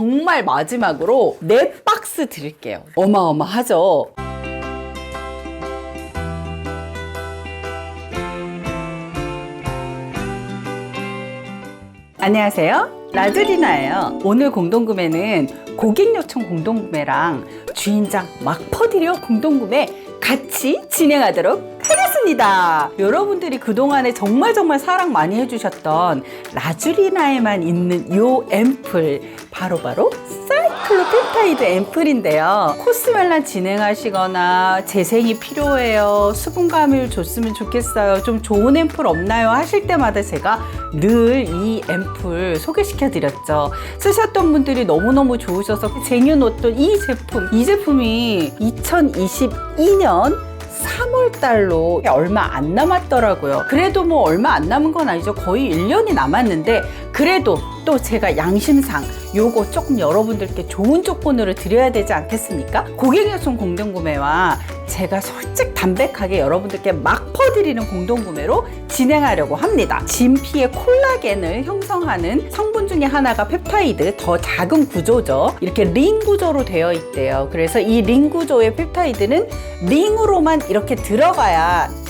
정말 마지막으로 네 박스 드릴게요. 어마어마하죠? 안녕하세요. 라즈리나예요. 오늘 공동구매는 고객 요청 공동구매랑 주인장 막퍼드려 공동구매 같이 진행하도록 하겠습니다. 여러분들이 그동안에 정말 정말 사랑 많이 해주셨던 라주리나에만 있는 요 앰플 바로 바로 사이클로펩타이드 앰플인데요. 코스멜란 진행하시거나 재생이 필요해요. 수분감을 줬으면 좋겠어요. 좀 좋은 앰플 없나요? 하실 때마다 제가 늘 이 앰플 소개시켜 드렸죠. 쓰셨던 분들이 너무너무 좋으셔서 쟁여놓던 이 제품, 이 제품이 2022년 3월 달로 얼마 안 남았더라고요. 그래도 뭐 얼마 안 남은 건 아니죠. 거의 1년이 남았는데 그래도 또 제가 양심상 요거 조금 여러분들께 좋은 조건으로 드려야 되지 않겠습니까? 고객 요청 공동 구매와 제가 솔직 담백하게 여러분들께 막 퍼드리는 공동 구매로 진행하려고 합니다. 진피의 콜라겐을 형성하는 성분 중에 하나가 펩타이드, 더 작은 구조죠. 이렇게 링 구조로 되어 있대요. 그래서 이 링 구조의 펩타이드는 링으로만 이렇게 들어가야 딱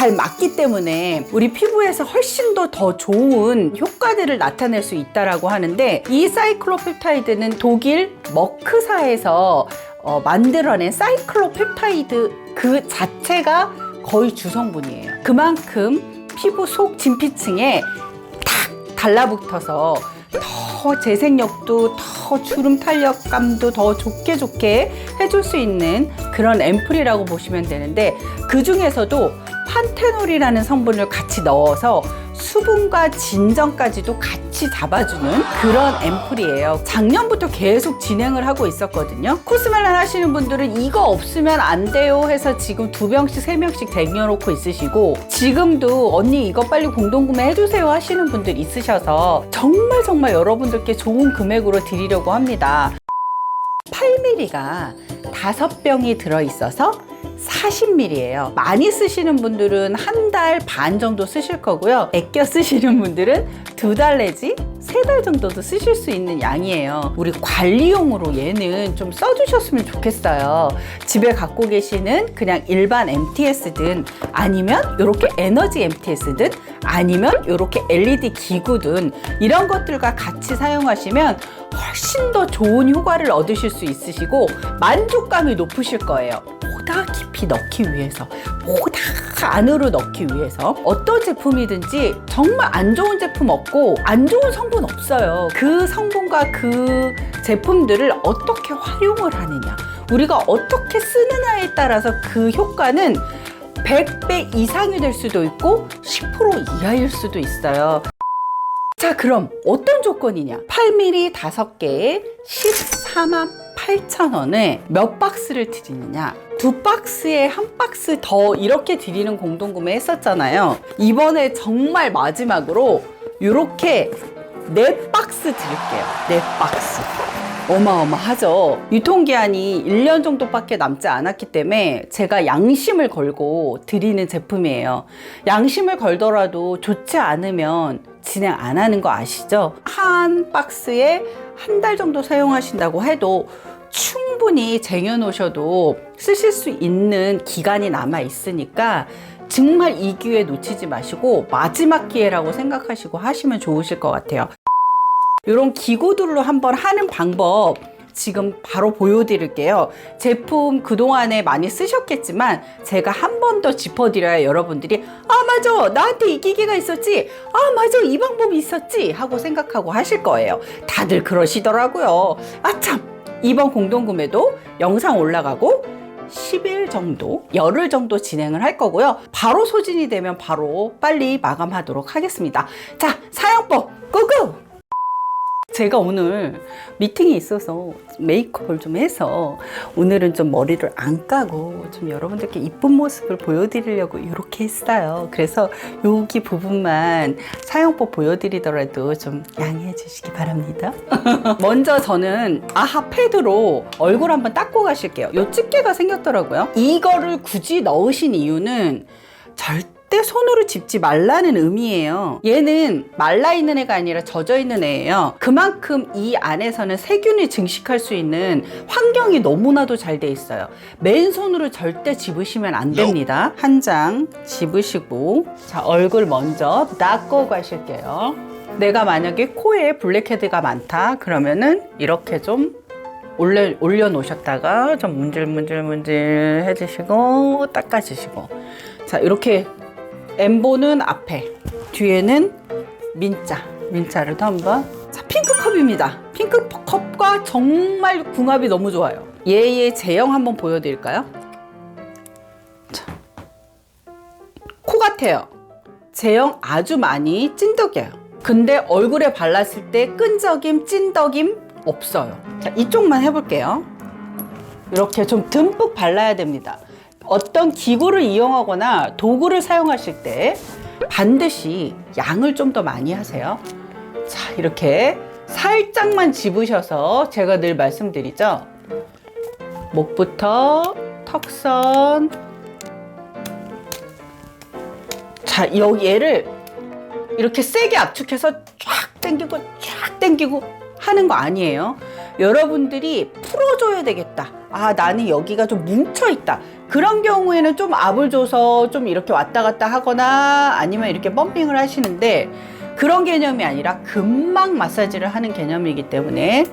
잘 맞기 때문에 우리 피부에서 훨씬 더 더 좋은 효과들을 나타낼 수 있다라고 하는데 이 사이클로펩타이드는 독일 머크사에서 어, 만들어낸 사이클로펩타이드 그 자체가 거의 주성분이에요. 그만큼 피부 속 진피층에 탁 달라붙어서 더 재생력도 더 주름 탄력감도 더 좋게 좋게 해줄 수 있는 그런 앰플이라고 보시면 되는데 그 중에서도 판테놀이라는 성분을 같이 넣어서 수분과 진정까지도 같이 잡아주는 그런 앰플이에요. 작년부터 계속 진행을 하고 있었거든요. 코스멜란 하시는 분들은 이거 없으면 안 돼요 해서 지금 두 병씩, 세 병씩 쟁여놓고 있으시고 지금도 언니 이거 빨리 공동구매 해주세요 하시는 분들 있으셔서 정말 정말 여러분들께 좋은 금액으로 드리려고 합니다. 8mm가 다섯 병이 들어있어서 40ml예요. 많이 쓰시는 분들은 한 달 반 정도 쓰실 거고요. 아껴 쓰시는 분들은 두 달 내지 세 달 정도도 쓰실 수 있는 양이에요. 우리 관리용으로 얘는 좀 써주셨으면 좋겠어요. 집에 갖고 계시는 그냥 일반 MTS든 아니면 이렇게 에너지 MTS든 아니면 이렇게 LED 기구든 이런 것들과 같이 사용하시면 훨씬 더 좋은 효과를 얻으실 수 있으시고 만족감이 높으실 거예요. 보다 깊이 넣기 위해서, 보다 안으로 넣기 위해서 어떤 제품이든지 정말 안 좋은 제품 없고 안 좋은 성분 없어요. 그 성분과 그 제품들을 어떻게 활용을 하느냐, 우리가 어떻게 쓰느냐에 따라서 그 효과는 100배 이상이 될 수도 있고 10% 이하일 수도 있어요. 자, 그럼 어떤 조건이냐? 8mm 5개에 14만 8천 원에 몇 박스를 드리느냐? 두 박스에 한 박스 더 이렇게 드리는 공동구매 했었잖아요. 이번에 정말 마지막으로 이렇게 네 박스 드릴게요. 네 박스. 어마어마하죠. 유통기한이 1년 정도밖에 남지 않았기 때문에 제가 양심을 걸고 드리는 제품이에요. 양심을 걸더라도 좋지 않으면 진행 안 하는 거 아시죠? 한 박스에 한 달 정도 사용하신다고 해도 충분히 쟁여놓으셔도 쓰실 수 있는 기간이 남아 있으니까 정말 이 기회 놓치지 마시고 마지막 기회라고 생각하시고 하시면 좋으실 것 같아요. 이런 기구들로 한번 하는 방법 지금 바로 보여드릴게요. 제품 그동안에 많이 쓰셨겠지만 제가 한 번 더 짚어드려야 여러분들이 아 맞아 나한테 이 기계가 있었지 아 맞아 이 방법이 있었지 하고 생각하고 하실 거예요. 다들 그러시더라고요. 아참 이번 공동구매도 영상 올라가고 10일 정도, 열흘 정도 진행을 할 거고요. 바로 소진이 되면 바로 빨리 마감하도록 하겠습니다. 자, 사용법! 제가 오늘 미팅이 있어서 메이크업을 좀 해서 오늘은 좀 머리를 안 까고 좀 여러분들께 이쁜 모습을 보여드리려고 이렇게 했어요. 그래서 여기 부분만 사용법 보여드리더라도 좀 양해해 주시기 바랍니다. 먼저 저는 아하 패드로 얼굴 한번 닦고 가실게요. 요 집게가 생겼더라고요. 이거를 굳이 넣으신 이유는 절대 절대 손으로 짚지 말라는 의미예요. 얘는 말라 있는 애가 아니라 젖어 있는 애예요. 그만큼 이 안에서는 세균이 증식할 수 있는 환경이 너무나도 잘 돼 있어요. 맨손으로 절대 집으시면 안 됩니다. 한 장 집으시고 자 얼굴 먼저 닦고 가실게요. 내가 만약에 코에 블랙헤드가 많다 그러면은 이렇게 좀 올려, 올려놓으셨다가 좀 문질문질문질 해주시고 닦아주시고 자 이렇게 엠보는 앞에 뒤에는 민자. 민자를 또 한번. 자 핑크컵입니다. 핑크컵과 정말 궁합이 너무 좋아요. 얘의 제형 한번 보여드릴까요? 자, 코 같아요. 제형 아주 많이 찐덕이에요. 근데 얼굴에 발랐을 때 끈적임 찐덕임 없어요. 자 이쪽만 해볼게요. 이렇게 좀 듬뿍 발라야 됩니다 어떤 기구를 이용하거나 도구를 사용하실 때 반드시 양을 좀 더 많이 하세요 자 이렇게 살짝만 집으셔서 제가 늘 말씀드리죠 목부터 턱선 자 여기 얘를 이렇게 세게 압축해서 쫙 당기고 쫙 당기고 하는 거 아니에요. 여러분들이 풀어줘야 되겠다. 아, 나는 여기가 좀 뭉쳐있다. 그런 경우에는 좀 압을 줘서 좀 이렇게 왔다 갔다 하거나 아니면 이렇게 펌핑을 하시는데 그런 개념이 아니라 금방 마사지를 하는 개념이기 때문에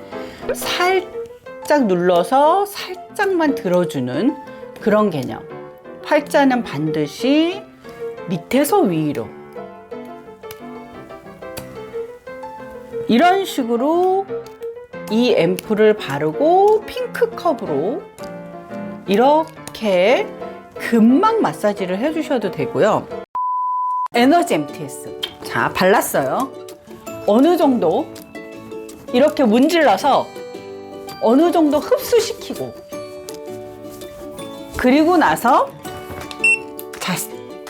살짝 눌러서 살짝만 들어주는 그런 개념. 팔자는 반드시 밑에서 위로 이런 식으로 이 앰플을 바르고 핑크 컵으로 이렇게 금방 마사지를 해주셔도 되고요. 에너지 MTS. 자, 발랐어요. 어느 정도 이렇게 문질러서 어느 정도 흡수시키고 그리고 나서 자,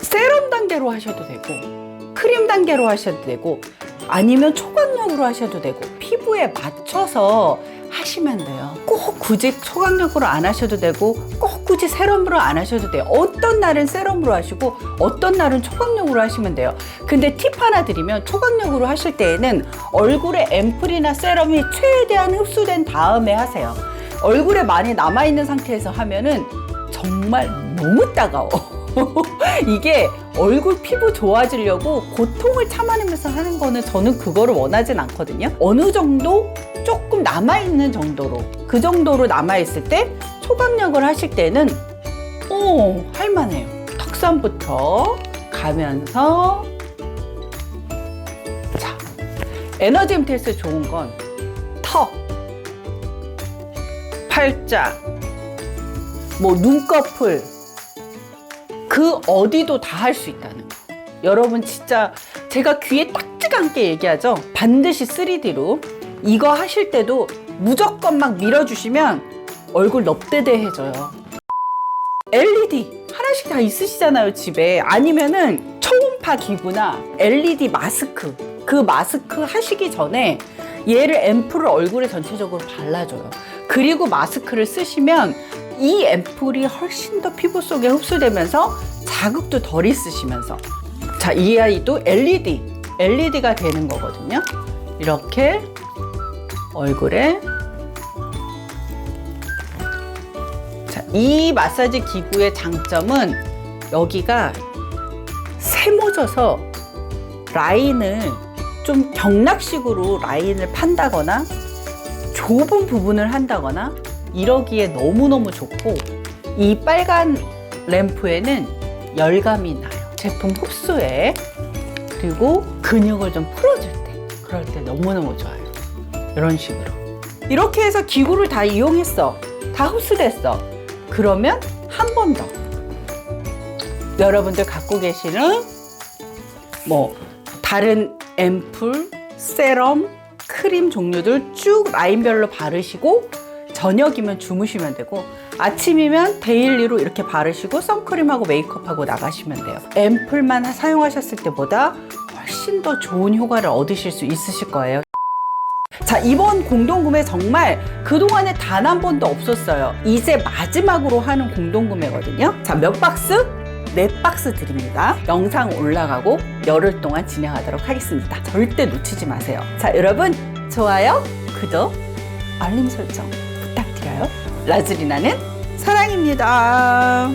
세럼 단계로 하셔도 되고 크림 단계로 하셔도 되고 아니면 초강력으로 하셔도 되고 피부에 맞춰서 하시면 돼요. 꼭 굳이 초강력으로 안 하셔도 되고 꼭 굳이 세럼으로 안 하셔도 돼요. 어떤 날은 세럼으로 하시고 어떤 날은 초강력으로 하시면 돼요. 근데 팁 하나 드리면 초강력으로 하실 때에는 얼굴에 앰플이나 세럼이 최대한 흡수된 다음에 하세요. 얼굴에 많이 남아있는 상태에서 하면은 정말 너무 따가워. 이게 얼굴 피부 좋아지려고 고통을 참아내면서 하는 거는 저는 그거를 원하진 않거든요. 어느 정도 조금 남아있는 정도로 그 정도로 남아있을 때 초강력을 하실 때는 오 할만해요. 턱선부터 가면서 자 에너지 임테스 좋은 건 턱, 팔자, 뭐 눈꺼풀 그 어디도 다 할 수 있다는 거. 여러분 진짜 제가 귀에 딱지가 않게 얘기하죠. 반드시 3D로 이거 하실 때도 무조건 막 밀어주시면 얼굴 넙대대해져요. LED 하나씩 다 있으시잖아요 집에 아니면은 초음파 기구나 LED 마스크 그 마스크 하시기 전에 얘를 앰플을 얼굴에 전체적으로 발라줘요. 그리고 마스크를 쓰시면 이 앰플이 훨씬 더 피부 속에 흡수되면서 자극도 덜 있으시면서 자, 이 아이도 LED, LED가 되는 거거든요. 이렇게 얼굴에 자, 이 마사지 기구의 장점은 여기가 세모져서 라인을 좀 경락식으로 라인을 판다거나 좁은 부분을 한다거나 이러기에 너무너무 좋고 이 빨간 램프에는 열감이 나요. 제품 흡수에 그리고 근육을 좀 풀어줄 때 그럴 때 너무너무 좋아요. 이런 식으로 이렇게 해서 기구를 다 이용했어. 다 흡수됐어. 그러면 한 번 더 여러분들 갖고 계시는 뭐 다른 앰플, 세럼, 크림 종류들 쭉 라인별로 바르시고 저녁이면 주무시면 되고 아침이면 데일리로 이렇게 바르시고 선크림하고 메이크업하고 나가시면 돼요. 앰플만 사용하셨을 때보다 훨씬 더 좋은 효과를 얻으실 수 있으실 거예요. 자, 이번 공동구매 정말 그동안에 단 한 번도 없었어요. 이제 마지막으로 하는 공동구매거든요. 자, 몇 박스? 네 박스 드립니다. 영상 올라가고 열흘 동안 진행하도록 하겠습니다. 절대 놓치지 마세요. 자, 여러분, 좋아요, 구독, 알림 설정. 라즈리나는 사랑입니다.